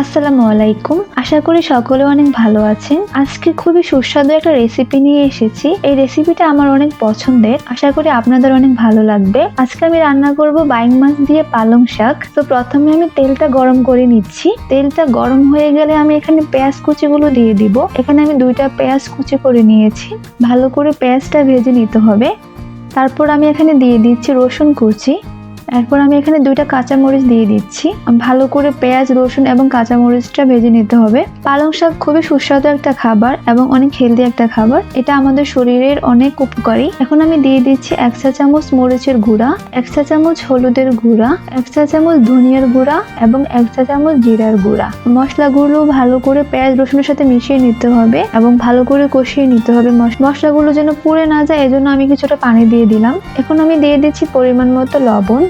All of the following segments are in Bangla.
আসসালামু আলাইকুম। আশা করি সকলে অনেক ভালো আছেন। আজকে খুবই সুস্বাদু একটা রেসিপি নিয়ে এসেছি। এই রেসিপিটা আমার অনেক পছন্দের। আশা করি আপনাদের অনেক ভালো লাগবে। আজকে আমি রান্না করব বাইং মাছ দিয়ে পালং শাক। তো প্রথমে আমি তেলটা গরম করে নিচ্ছি। তেলটা গরম হয়ে গেলে আমি এখানে পেঁয়াজ কুচিগুলো দিয়ে দিব। এখানে আমি দুইটা পেঁয়াজ কুচি করে নিয়েছি। ভালো করে পেঁয়াজটা ভেজে নিতে হবে। তারপর আমি এখানে দিয়ে দিচ্ছি রসুন কুচি। এরপর আমি এখানে দুইটা কাঁচামরিচ দিয়ে দিচ্ছি। ভালো করে পেঁয়াজ, রসুন এবং কাঁচামরিচটা ভেজে নিতে হবে। পালং শাক খুবই সুস্বাদু একটা খাবার এবং অনেক হেলদি একটা খাবার। এটা আমাদের শরীরের অনেক উপকারী। এখন আমি দিয়ে দিচ্ছি এক চা চামচ মরিচের গুঁড়া, এক চা চামচ হলুদের গুঁড়া, এক চা চামচ ধনিয়ার গুঁড়া এবং এক চা চামচ জিরার গুঁড়া। মশলাগুলো ভালো করে পেঁয়াজ, রসুনের সাথে মিশিয়ে নিতে হবে এবং ভালো করে কষিয়ে নিতে হবে। মশ- মশলাগুলো যেন পুড়ে না যায়, এজন্য আমি কিছুটা পানি দিয়ে দিলাম। এখন আমি দিয়ে দিচ্ছি পরিমাণ মতো লবণ।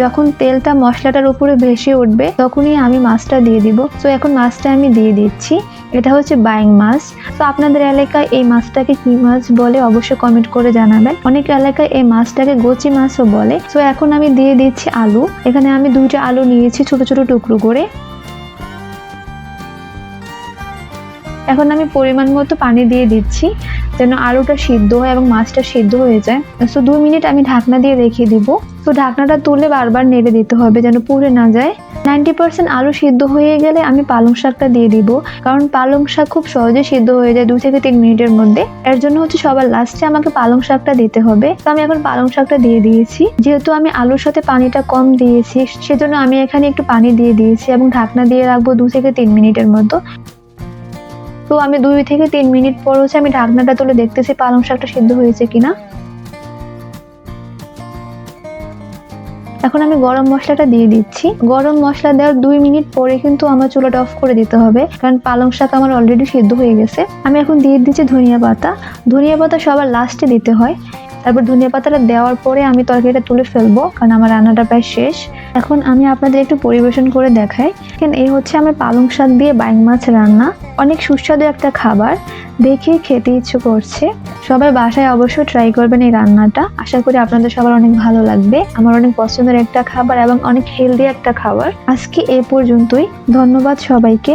যখন তেলটা মশলাটার উপরে ভেসে উঠবে, তখনই আমি মাছটা দিয়ে দিব। তো এখন মাছটা আমি দিয়ে দিচ্ছি। এটা হচ্ছে বাইং মাছ। তো আপনাদের এলাকায় এই মাছটাকে কি মাছ বলে অবশ্যই কমেন্ট করে জানাবেন। অনেক এলাকায় এই মাছটাকে গোচি মাছও বলে। তো এখন আমি দিয়ে দিচ্ছি আলু। এখানে আমি দুইটা আলু নিয়েছি ছোট ছোট টুকরো করে। এখন আমি পরিমাণ মতো পানি দিয়ে দিচ্ছি। যেন আলুটা সিদ্ধ হয় এবং মাছটা সিদ্ধ হয়ে যায়। তো দুই মিনিট আমি ঢাকনা দিয়ে রেখে দিব। তো ঢাকনাটা তুলে বারবার নেড়ে দিতে হবে যেন পুড়ে না যায়। নাইনটি পার্সেন্ট আলু সিদ্ধ হয়ে গেলে আমি পালং শাকটা দিয়ে দিব। কারণ পালং শাক খুব সহজে সিদ্ধ হয়ে যায় দু থেকে তিন মিনিটের মধ্যে। এর জন্য হচ্ছে সবার লাস্টে আমাকে পালং শাকটা দিতে হবে। তো আমি এখন পালং শাকটা দিয়ে দিয়েছি। যেহেতু আমি আলুর সাথে পানিটা কম দিয়েছি, সেজন্য আমি এখানে একটু পানি দিয়ে দিয়েছি এবং ঢাকনা দিয়ে রাখব দু থেকে তিন মিনিটের মতো। তো আমি দুই থেকে তিন মিনিট পর হচ্ছে আমি ঢাকনাটা তুলে দেখতেছি পালং শাকটা সিদ্ধ হয়েছে কিনা। এখন আমি গরম মশলাটা দিয়ে দিচ্ছি। গরম মশলা দেওয়ার দুই মিনিট পরে কিন্তু আমার চুলাটা অফ করে দিতে হবে, কারণ পালং শাক আমার অলরেডি সিদ্ধ হয়ে গেছে। আমি এখন দিয়ে দিচ্ছি ধনিয়া পাতা। ধনিয়া পাতা সবার লাস্টে দিতে হয়। তারপর ধনিয়া পাতাটা দেওয়ার পরে আমি তরকারিটা তুলে ফেলব, কারণ আমার রান্নাটা প্রায় শেষ। এখন আমি আপনাদের একটু পরিবেশন করে দেখাই। এই হচ্ছে আমার পালং শাক দিয়ে বাইং মাছ রান্না। অনেক সুস্বাদু একটা খাবার দেখে খেতে ইচ্ছে করছে। সবাই বাসায় অবশ্যই ট্রাই করবেন এই রান্নাটা। আশা করি আপনাদের সবার অনেক ভালো লাগবে। আমার অনেক পছন্দের একটা খাবার এবং অনেক হেলদি একটা খাবার। আজকে এ পর্যন্তই। ধন্যবাদ সবাইকে।